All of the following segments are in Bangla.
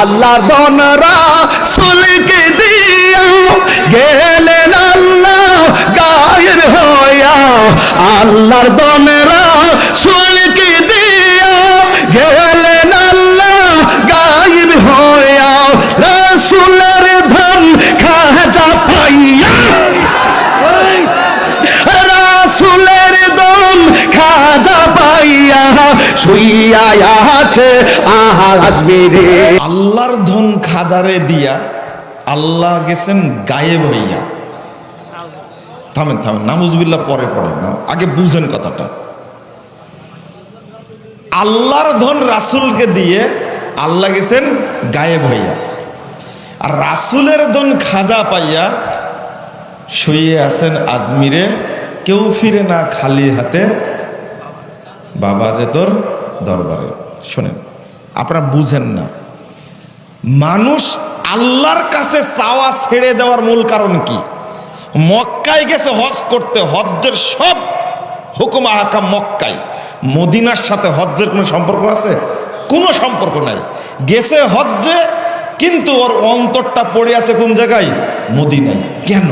আল্লাহর দনরা সুলকে দিয়া গেলেন আল্লাহ গায়ের হইয়া আল্লাহর আল্লাহর ধন খাজারে দিয়া আল্লাহ গেছেন গায়েব হইয়া। থামেন থামেন নামুজবিল্লাহ পরে পড়েন না আগে বুঝেন কথাটা। আল্লাহর ধন রাসূলকে দিয়ে আল্লাহ গেছেন গায়েব হইয়া। আর রাসূলের ধন খাজা পাইয়া শুয়ে আছেন আজমিরে, কেউ ফিরে না খালি হাতে, বাবারে তোর দরবারে। শোনেন, আপনারা বুঝেন না। মানুষ আল্লাহর কাছে চাওয়া ছেড়ে দেওয়ার মূল কারণ কি? মক্কায় গেছে হজ করতে, হজ্জের সব হুকুম আহকাম মক্কায়। মদিনার সাথে হজ্জের কোনো সম্পর্ক আছে? কোনো সম্পর্ক নাই। গেছে হজ্জে, কিন্তু ওর অন্তরটা পড়ে আছে কোন জায়গায়? মদিনায়। কেন?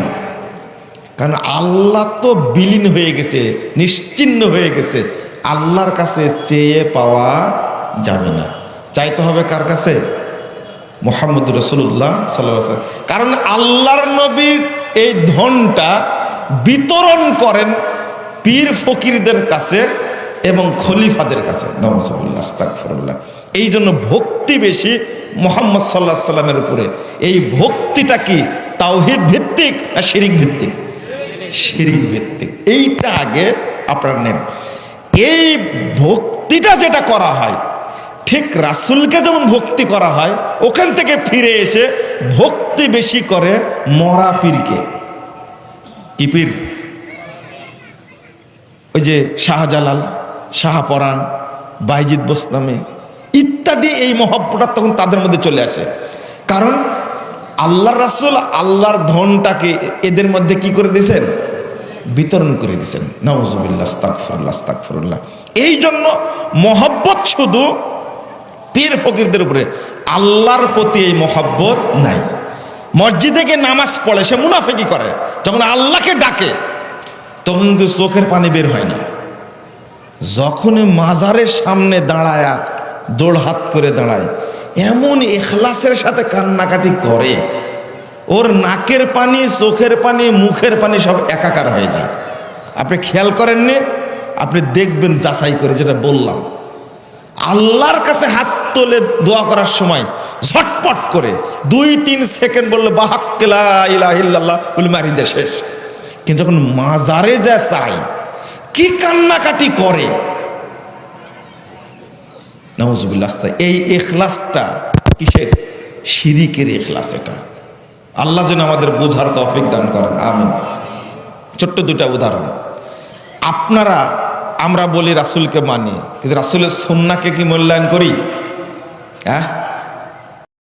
কারণ আল্লাহ তো বিলীন হয়ে গেছে, নিশ্চিন্ন হয়ে গেছে। আল্লাহর কাছে চেয়ে পাওয়া যাবে না। চাইতে হবে কার কাছে? মোহাম্মদ রসুল্লাহ সাল্লাহ কারণ আল্লাহর নবীর এই ধনটা বিতরণ করেন পীর ফকিরদের কাছে এবং খলিফাদের কাছে। এই জন্য ভক্তি বেশি মোহাম্মদ সাল্লাহ সাল্লামের উপরে। এই ভক্তিটা কি? তাওহিদ ভিত্তিক না শিরিক ভিত্তিক? শিরিক ভিত্তিক। এইটা আগে আপনারা নেন। এই ভক্তিটা যেটা করা হয়, ঠিক রাসুলকে যেমন ভক্তি করা হয়, ওখান থেকে ফিরে এসে ভক্তি বেশি করে মরা পীরকে। কি পীর? ওই যে শাহজালাল, শাহপরাণ, বাইজিদ বোসনামে ইত্যাদি এই মহব্বটা তখন তাদের মধ্যে চলে আসে। কারণ আল্লাহর রাসুল আল্লাহর ধনটাকে এদের মধ্যে কি করে দিয়েছেন? বিতরণ করে দিয়েছেন। নওয়াজুবিল্লাহ এই জন্য মহব্বত শুধু পীর ফকিরদের উপরে, আল্লাহর প্রতি এই মহব্বত নাই। মসজিদে গিয়ে নামাজ পড়ে, সে মুনাফেকি করে। যখন আল্লাহকে ডাকে, তখন কিন্তু চোখের পানি বের হয় না। যখনই মাজারের সামনে দাঁড়ায়া, দৌড় হাত করে দাঁড়ায়, এমন এখলাসের সাথে কান্নাকাটি করে ওর নাকের পানি, চোখের পানি, মুখের পানি সব একাকার হয়ে যায়। আপনি খেয়াল করেননি? আপনি দেখবেন যাচাই করে, যেটা বললাম। আল্লাহর কাছে হাত তোলে দোয়া করার সময় ঝটপট করে দুই, তিন সেকেন্ড বললে বাহাক্কেলা বলে মারি দে শেষ। কিন্তু যখন মাজারে যা চাই, কি কান্নাকাটি করে? নওয়াজুবিল্লাহ এই এখলাসটা কিসের? শিরিকের এখলাস এটা। আল্লাহ যেন আমাদের বুঝার তফিক দান করেন, আমিন। ছোট্ট দুটা উদাহরণ। আপনারা, আমরা বলি রাসুলকে মানি, কিন্তু রাসুলের সন্নাকে কি মূল্যায়ন করি? হ্যাঁ?